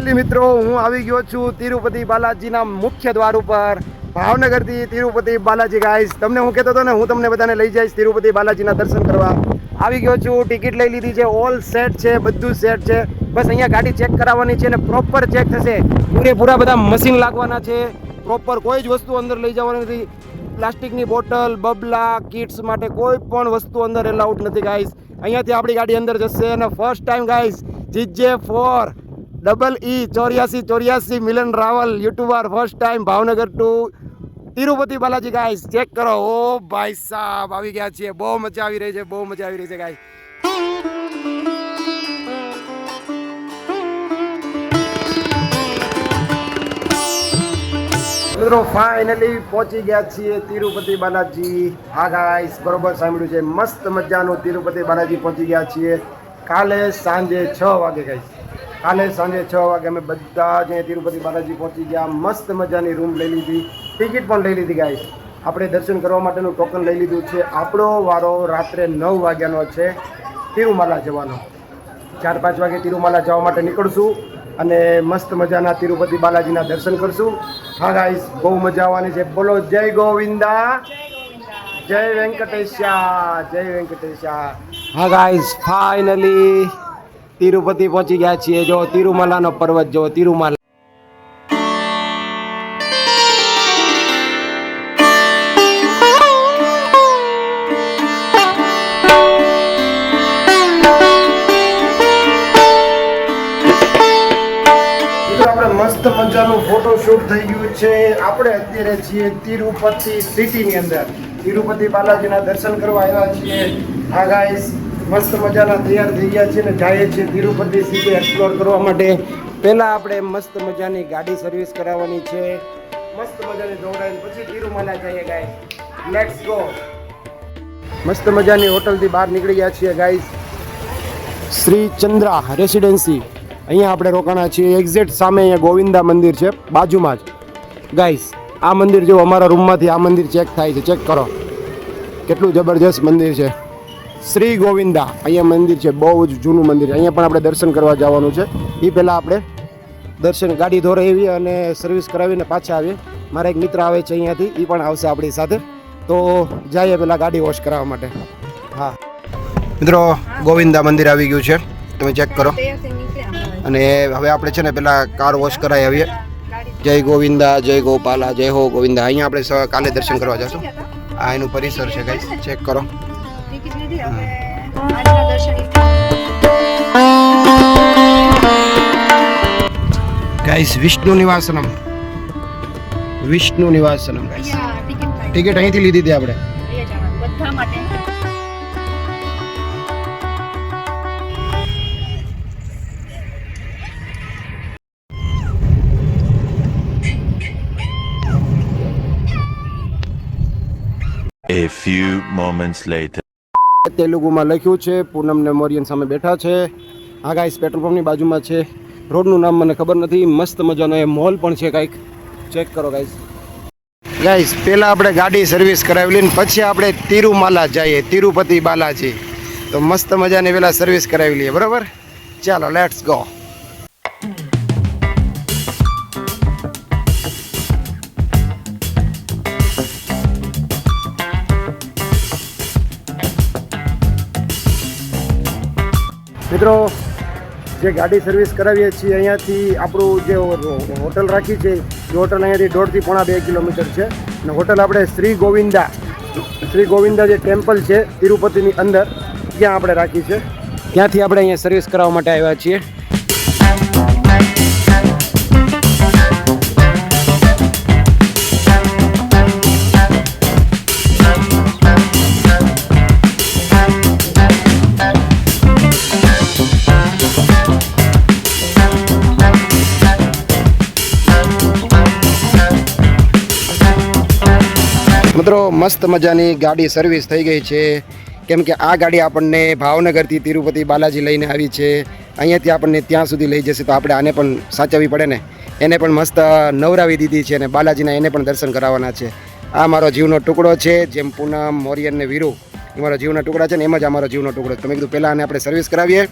મિત્રો, હું આવી ગયો છું તિરુપતિ બાલાજીના મુખ્ય દ્વાર ઉપર. ભાવનગરથી તિરુપતિ બાલાજી ગાઈસ તમને હું કહેતો હતો ને, હું તમને બધાને લઈ જઈશ તિરુપતિ બાલાજીના દર્શન કરવા. આવી ગયો છું, ટિકિટ લઈ લીધી છે ઓલ સેટ છે, બધું સેટ છે. બસ અહીંયા ગાડી ચેક કરાવવાની છે અને પ્રોપર ચેક થશે. પૂરેપૂરા બધા મશીન લાગવાના છે. પ્રોપર કોઈ જ વસ્તુ અંદર લઈ જવાની નથી. પ્લાસ્ટિકની બોટલ, બબલા કિટ્સ માટે કોઈ પણ વસ્તુ અંદર એલાઉડ નથી ગાઈસ અહીંયાથી આપણી ગાડી અંદર જશે અને first time guys GJ four double E ચોર્યાસી ચોર્યાસી, Milan Raval, YouTuber first time Bhavnagar to Tirupati Balaji guys check કરો. ઓ ભાઈ સાહેબ આવી ગયા છીએ. બહુ મજા આવી રહી છે, બહુ મજા આવી રહી છે ગાઈસ મિત્રો ફાઇનલી પહોંચી ગયા છીએ તિરુપતિ બાલાજી. હા ગાઈસ બરોબર સાંભળ્યું છે. મસ્ત મજાનું તિરુપતિ બાલાજી પહોંચી ગયા છીએ. કાલે સાંજે છ વાગે ગાઈસ કાલે સાંજે છ વાગે અમે બધા જ તિરુપતિ બાલાજી પહોંચી ગયા. મસ્ત મજાની રૂમ લઈ લીધી. ટિકિટ પણ લઈ લીધી ગાઈસ આપણે દર્શન કરવા માટેનું ટોકન લઈ લીધું છે. આપણો વારો રાત્રે નવ વાગ્યાનો છે. તિરુમાલા જવાનો. ચાર પાંચ વાગે તિરુમાલા જવા માટે નીકળશું અને મસ્ત મજાના તિરુપતિ બાલાજીના દર્શન કરશું. હા ગાઈશ બહુ મજા આવવાની છે. બોલો, જય ગોવિંદા. જય વેંકટેશા. જય વેંકટેશા. હા ગાઈઝ ફાઇનલી તિરુપતિ પહોંચી ગયા છીએ. જો તિરુમાલાનો પર્વત, જો તિરુમાલા. મસ્ત મજાનું ફોટોશૂટ થઈ ગયું છે. આપણે અત્યારે છીએ તિરુપતિ સિટીની અંદર. તિરુપતિ બાલાજીના દર્શન કરવા આવ્યા છીએ. હા ગાઈસ મસ્ત મજાના તૈયાર થઈ ગયા છે ને જઈએ છીએ તિરુપતિ સિટી એક્સપ્લોર કરવા માટે. પહેલાં આપણે મસ્ત મજાની ગાડી સર્વિસ કરાવવાની છે. મસ્ત મજાની દોડાઈને પછી તિરુમાલા જઈએ ગાઈસ લેટ્સ ગો મસ્ત મજાની હોટલથી બહાર નીકળી ગયા છીએ ગાઈસ શ્રી ચંદ્રા રેસિડેન્સી અહીંયા આપણે રોકાણા છીએ. એક્ઝેક્ટ સામે અહીંયા ગોવિંદા મંદિર છે. બાજુમાં જ. ગાઈસ આ મંદિર જો અમારા રૂમમાંથી આ મંદિર ચેક થાય છે. ચેક કરો. કેટલું જબરજસ્ત મંદિર છે. શ્રી ગોવિંદા. અહીંયા મંદિર છે, બહુ જ જૂનું મંદિર. છે અહીંયા પણ આપણે દર્શન કરવા જવાનું છે. એ પહેલાં આપણે દર્શન ગાડી ધોરાવી અને સર્વિસ કરાવીને પાછા આવીએ. મારા એક મિત્ર આવે છે અહીંયાથી એ પણ આવશે આપણી સાથે. તો જઈએ પહેલાં ગાડી વોશ કરાવવા માટે. હા. મિત્રો, ગોવિંદા મંદિર આવી ગયું છે. તમે ચેક કરો. અને હવે આપણે છે ને પહેલાં કાર વોશ કરાવી આવીએ. જય ગોવિંદા, જય ગોપાલા, જય હો ગોવિંદા. અહીંયા આપણે કાલે દર્શન કરવા જશું. આ એનું પરિસર છે ગાઈસ ચેક કરો. Guys Vishnu Nivasam. Vishnu Nivasam guys ticket અહીંથી લીધી હતી આપણે. બધા માટે. A few moments later. તેલુગુમાં લખ્યું છે, પૂનમ મોરિયન સામે બેઠા છે. આ ગાઈસ પેટ્રોલ પંપની બાજુમાં છે. રોડનું નામ મને ખબર નથી, મસ્ત મજાનો એ મોલ પણ છે કાંઈક. ચેક કરો ગાઈસ ગાઈસ પહેલાં આપણે ગાડી સર્વિસ કરાવેલી ને પછી આપણે તિરુમાલા જઈએ, તિરુપતિ બાલાજી. તો મસ્ત મજાની પહેલાં સર્વિસ કરાવી બરાબર? ચાલો લેટ્સ ગો મિત્રો, જે ગાડી સર્વિસ કરાવીએ છીએ અહીંયાથી આપણું જે હોટલ રાખી છે, એ હોટલ અહીંયાથી દોઢથી પોણા બે કિલોમીટર છે. અને હોટલ આપણે શ્રી ગોવિંદા શ્રી ગોવિંદા જે ટેમ્પલ છે, તિરુપતિની અંદર, ત્યાં આપણે રાખી છે. ત્યાંથી આપણે અહીંયા સર્વિસ કરાવવા માટે આવ્યા છીએ. મિત્રો, મસ્ત મજાની ગાડી સર્વિસ થઈ ગઈ છે. કેમ કે આ ગાડી આપણને ભાવનગરથી તિરુપતિ બાલાજી લઈને આવી છે. અહીંયાથી આપણને ત્યાં સુધી લઈ જશે, તો આપણે આને પણ સાચવવી પડે ને? એને પણ મસ્ત નવરાવી દીધી છે અને બાલાજીના એને પણ દર્શન કરાવવાના છે. આ મારો જીવનો ટુકડો છે, જેમ પૂનમ મોરિયન ને વીરુ. એ મારો જીવનો ટુકડા છે ને એમ જ અમારો મારો જીવનો ટુકડો તમે કીધું પહેલાં આને આપણે સર્વિસ કરાવીએ,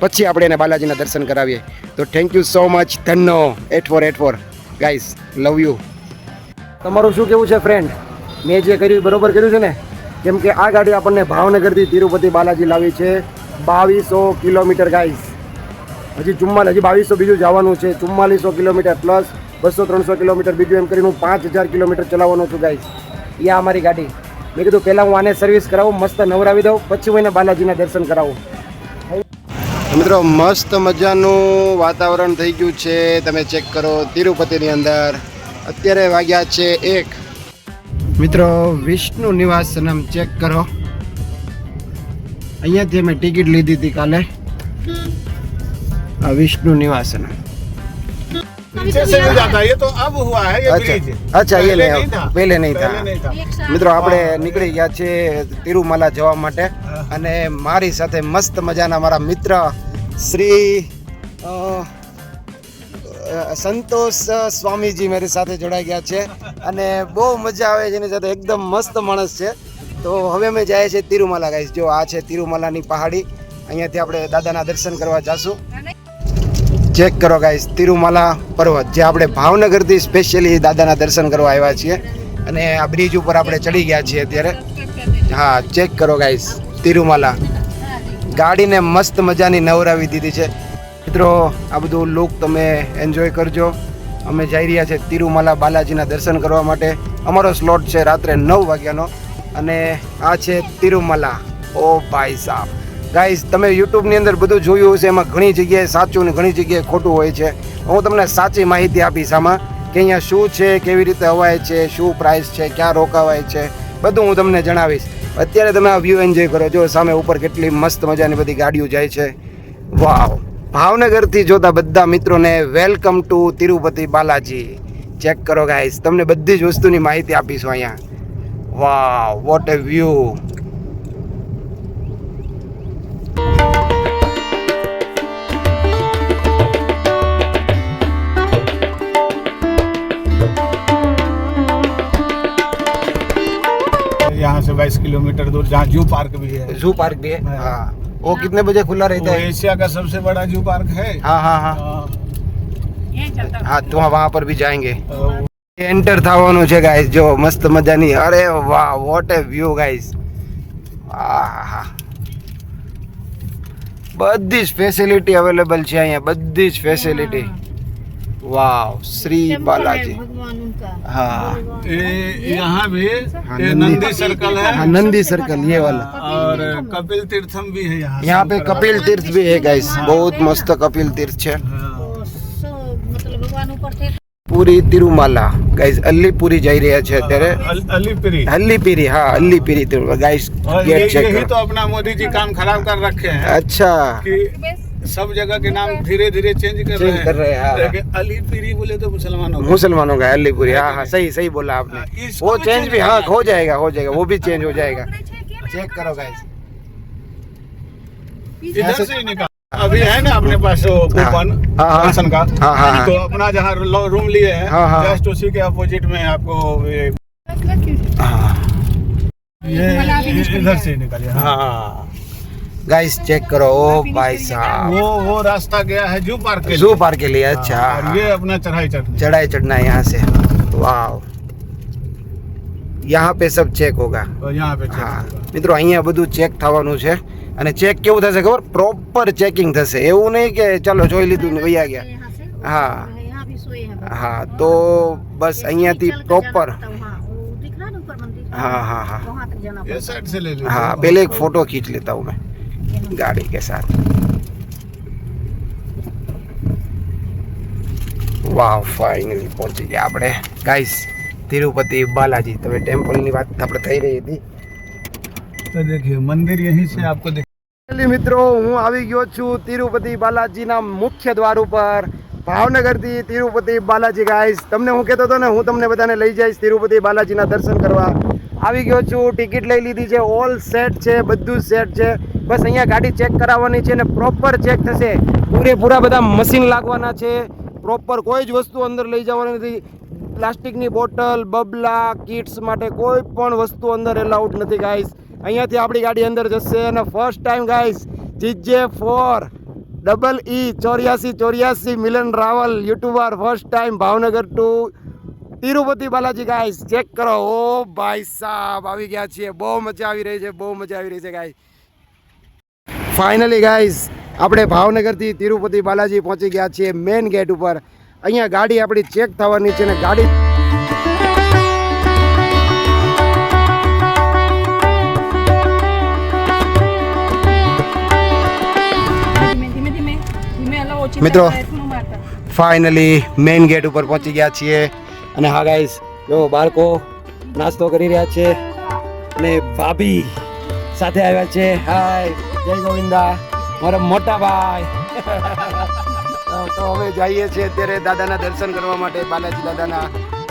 પછી આપણે એને બાલાજીના દર્શન કરાવીએ. તો thank you so much ધન્નો. Eight four eight four guys love you તમારું શું કેવું છે ફ્રેન્ડ મેં જે કર્યું બરોબર કર્યું છે ને? કેમ કે આ ગાડી આપણને ભાવનગરથી તિરુપતિ બાલાજી લાવી છે. બાવીસો કિલોમીટર ગાઈસ હજી ચુમ્માલીસ હજી બાવીસો બીજું જવાનું છે. ચુમ્માલીસો કિલોમીટર પ્લસ બસો ત્રણસો કિલોમીટર બીજું એમ કરીને હું પાંચ હજાર કિલોમીટર ચલાવવાનો છું ગાઈસ એ આ અમારી ગાડી. મેં કીધું પહેલાં હું આને સર્વિસ કરાવું, મસ્ત નવરાવી દઉં, પછી હું એને બાલાજીના દર્શન કરાવું. મિત્રો, મસ્ત મજાનું વાતાવરણ થઈ ગયું છે. તમે ચેક કરો, તિરુપતિની અંદર અત્યારે વાગ્યા છે એક. મિત્રો વિષ્ણુ નિવાસ નામ ચેક કરો. અહીંયાથી અમે ટિકિટ લીધી હતી કાલે. આ વિષ્ણુ નિવાસન મિત્રો આપણે નીકળી ગયા છે તિરુમાલા જવા માટે. અને મારી સાથે મસ્ત મજાના મારા મિત્ર શ્રી સંતોષ સ્વામીજી મારી સાથે જોડાઈ ગયા છે અને બહુ મજા આવે છે, એની સાથે એકદમ મસ્ત માણસ છે. તો હવે અમે જાય છે તિરુમાલા ગાઈસ જો આ છે તિરુમાલાની પહાડી. અહીંયાથી આપણે દાદાના દર્શન કરવા જઈશું ચેક કરો ગાઈસ તિરુમાલા પર્વત, જે આપણે ભાવનગરથી સ્પેશિયલી દાદાના દર્શન કરવા આવ્યા છીએ. અને આ બ્રિજ ઉપર આપણે ચડી ગયા છીએ અત્યારે. હા, ચેક કરો ગાઈસ તિરુમાલા. ગાડીને મસ્ત મજાની નવરાવી દીધી છે. મિત્રો, આ બધું લુક તમે એન્જોય કરજો. અમે જઈ રહ્યા છે તિરુમાલા બાલાજીના દર્શન કરવા માટે. અમારો સ્લોટ છે રાત્રે નવ વાગ્યાનો અને આ છે તિરુમાલા. ઓ ભાઈ સાહેબ ગાઈસ તમે યુટ્યુબની અંદર બધું જોયું હશે, એમાં ઘણી જગ્યાએ સાચું ને ઘણી જગ્યાએ ખોટું હોય છે. હું તમને સાચી માહિતી આપીશ આમાં કે અહીંયા શું છે, કેવી રીતે અવાય છે, શું પ્રાઇસ છે, ક્યાં રોકાવાય છે, બધું હું તમને જણાવીશ. અત્યારે તમે આ વ્યૂ એન્જોય કરો. જો સામે ઉપર કેટલી મસ્ત મજાની બધી ગાડીઓ જાય છે. વાવ ભાવનગરથી જોતા બધા મિત્રોને welcome to Tirupati Balaji check કરો ગાઈસ તમને બધી જ વસ્તુની માહિતી આપીશું અહીંયા વાવ વોટ એ વ્યૂ यहाँ से 22 किलोमीटर दूर जहाँ जू पार्क भी है जू पार्क भी है हाँ। वो कितने बजे खुला रहता है? एशिया का सबसे बड़ा जू पार्क है। हाँ हाँ हाँ। हाँ।, हाँ तो वहाँ पर भी जाएँगे। हाँ। एंटर था वो नुझे गाइस जो मस्त मज़ा नहीं। अरे वाह व्हाट ए व्यू गाइस बदीज फेसिलिटी अवेलेबल है बदीज फेसिलिटी. વાવ શ્રી બાલાજી भगवान उनका हाँ ये यहाँ भी हाँ, ये नंदी- नंदी सर्कल है हाँ नंदी सर्कल ये वाला और कपिल तीर्थम भी है यहाँ यहाँ पे कपिल तीर्थ भी है गाइस बहुत मस्त कपिल तीर्थ છે हाँ। तो सो मतलब भगवान ऊपर थे પૂરી તિરુમાલા ગાઈસ અલ્લીપુરી જઈ રહ્યા છે અત્યારે अल- अलीपरी અલ્લીપીરી હા અલ્લીપીરી તિરુમાલા ગાઈસ और ये गेट चेक यही करो तो अपना मोदी जी काम खराब कर रखे हैं अच्छा कि सब जगह के नाम धीरे धीरे चेंज कर चेंज रहे हैं। कर रहे हैं, हाँ। लेकिन अलीपीरी बोले तो मुसलमानों को मुसलमानों का अलीपुरी हाँ हाँ सही सही बोला आपने। वो चेंज भी हाँ हो जाएगा हो जाएगा वो भी चेंज हो जाएगा। चेक करो गाइस इधर से ही निकाल। अभी है ना अपने पास कूपन हाँ, हाँ। का। हाँ, हाँ, हाँ। तो अपना जहाँ रूम लिए हैं हाँ, हाँ। जस्ट उसी के अपोजिट में आपको ये हाँ। इधर से निकालिए। हाँ। हाँ। गाइस चेक करो ओ भाई साहब वो वो रास्ता गया है जू पार्क के जू लिए पार्क के लिए अच्छा हाँ, और हाँ। ये अपना चढ़ाई चढ़नी चढ़ाई चढ़ना है यहाँ से वाव यहाँ पे सब चेक होगा तो यहाँ पे check હા होगा। મિત્રો અહીંયા બધું ચેક થવાનું છે અને ચેક કેવું થશે ખબર પ્રોપર ચેકિંગ થશે એવું નહીં કે ચાલો જોઈ લીધું ને વૈયા ગયા यहाँ से हाँ यहाँ भी सोए हैं હા તો બસ અહીંયાથી चल के પ્રોપર जाना पड़ता है वहाँ। वो दिख रहा है ना ऊपर मंदिर हाँ हाँ हाँ वहाँ तक जाना ये पड़ता साइड से ले लीजिए हाँ पहले एक फोटो खींच लेता हूँ मैं गाड़ी के साथ વાવ ફાઇનલી પહોંચી ગયા આપણે ગાઈસ તિરુપતિ બાલાજી તમે ટેમ્પલની વાત આપણે થઈ રહી હતી तो देखिए मंदिर यहीं से आपको दिख ફાઇનલી મિત્રો હું આવી ગયો છું તિરુપતિ બાલાજીના મુખ્ય દ્વાર ઉપર ભાવનગરથી તિરુપતિ બાલાજી ગાઈસ તમને હું કહેતો હતો ને હું તમને બધાને લઈ જઈશ તિરુપતિ બાલાજીના દર્શન કરવા આવી ગયો છું ટિકિટ લઈ લીધી છે ઓલ સેટ છે બધું સેટ છે બસ અહીંયા ગાડી ચેક કરાવવાની છે અને પ્રોપર ચેક થશે. પૂરેપૂરા બધા મશીન લાગવાના છે. પ્રોપર કોઈ જ વસ્તુ અંદર લઈ જવાની નથી. પ્લાસ્ટિકની બોટલ બબલા કિટ્સ માટે કોઈ પણ વસ્તુ અંદર એલાઉડ નથી ગાઈસ અહીંયાથી આપણી ગાડી અંદર જશે અને first time guys GJ four double E ચોર્યાસી ચોર્યાસી, Milan Raval, YouTuber first time Bhavnagar to Tirupati Balaji guys check કરો. ઓ ભાઈ સાહેબ આવી ગયા છીએ. બહુ મજા આવી રહી છે, બહુ મજા આવી રહી છે ગાઈસ ફાઇનલી ગાઈઝ આપણે ભાવનગરથી તિરુપતિ બાલાજી પહોંચી ગયા છીએ મેઇન ગેટ ઉપર. અહીંયા ગાડી આપણી ચેક થવાની છે ને ગાડી મિત્રો. ફાઇનલી મેઇન ગેટ ઉપર પહોંચી ગયા છીએ. અને હા ગાઈઝ જો બાળકો નાસ્તો કરી રહ્યા છે અને ભાભી સાથે આવ્યા છે. હાય જય ગોવિંદા. મારા મોટા ભાઈ. તો- હવે જઈએ છીએ અત્યારે દાદાના દર્શન કરવા માટે, બાલાજી દાદાના.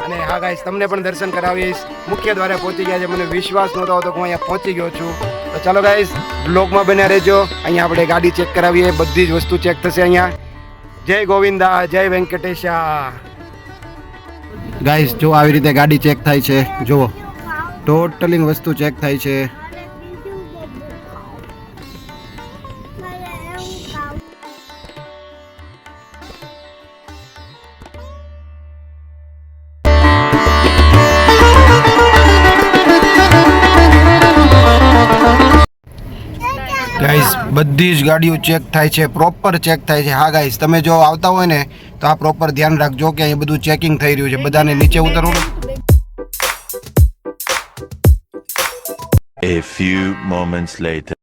અને હા ગાઈસ તમને પણ દર્શન કરાવીશ. મુખ્ય દ્વારે પહોંચી ગયા છે. મને વિશ્વાસ નહોતો હતો કે હું અહીંયા પહોંચી ગયો છું. તો ચાલો ગાઈશ બ્લોગમાં બન્યા રહેજો. અહીંયા આપણે ગાડી ચેક કરાવીએ. બધી જ વસ્તુ ચેક થશે અહીંયા. જય ગોવિંદા, જય વેંકટેશા. ગાઈસ જો આવી રીતે ગાડી ચેક થાય છે, જુઓ. ટોટલી વસ્તુ ચેક થાય છે. ગાઈસ બધી જ ગાડીઓ ચેક થાય છે પ્રોપર ચેક થાય છે. હા ગાઈસ તમે જો આવતા હોય ને, તો આ પ્રોપર ધ્યાન રાખજો કે અહીં બધું ચેકિંગ થઈ રહ્યું છે. બધાને નીચે ઉતરવું A few moments later.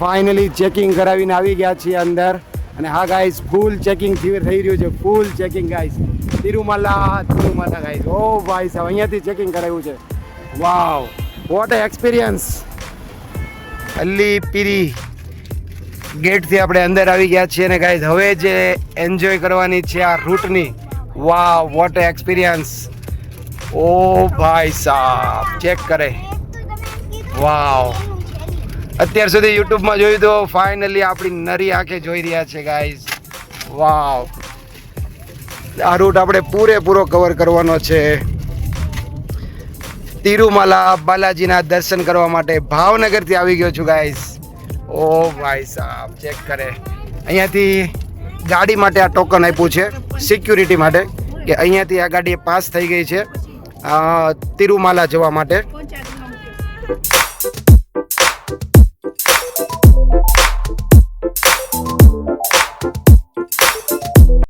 Finally checking કરાવીને આવી ગયા છીએ અંદર. અને હા ગાઈઝ ફૂલ ચેકિંગ થઈ રહ્યું છે. Full checking guys Tirumala Tirumala guys ઓ ભાઈ સાહેબ, અહીંયાથી ચેકિંગ કરાવ્યું છે. વાવ વોટ એ એક્સપિરિયન્સ અલ્લી પીરી ગેટથી આપણે અંદર આવી ગયા છીએ અને ગાઈઝ હવે જે એન્જોય કરવાની છે આ રૂટની વાવ વોટ એ એક્સપિરિયન્સ ઓ ભાઈ સાહેબ ચેક કરે. વાવ અત્યાર સુધી યુટ્યુબમાં જોયું તો ફાઇનલી આપણી નરી આંખે જોઈ રહ્યા છે ગાઈઝ વાવ આ રૂટ આપણે પૂરેપૂરો કવર કરવાનો છે. તિરુમાલા બાલાજીના દર્શન કરવા માટે ભાવનગરથી આવી ગયો છું ગાઈઝ ઓ ભાઈ સાહેબ ચેક કરે. અહીંયાથી ગાડી માટે આ ટોકન આપ્યું છે સિક્યુરિટી માટે, કે અહીંયાથી આ ગાડી પાસ થઈ ગઈ છે તિરુમાલા જવા માટે.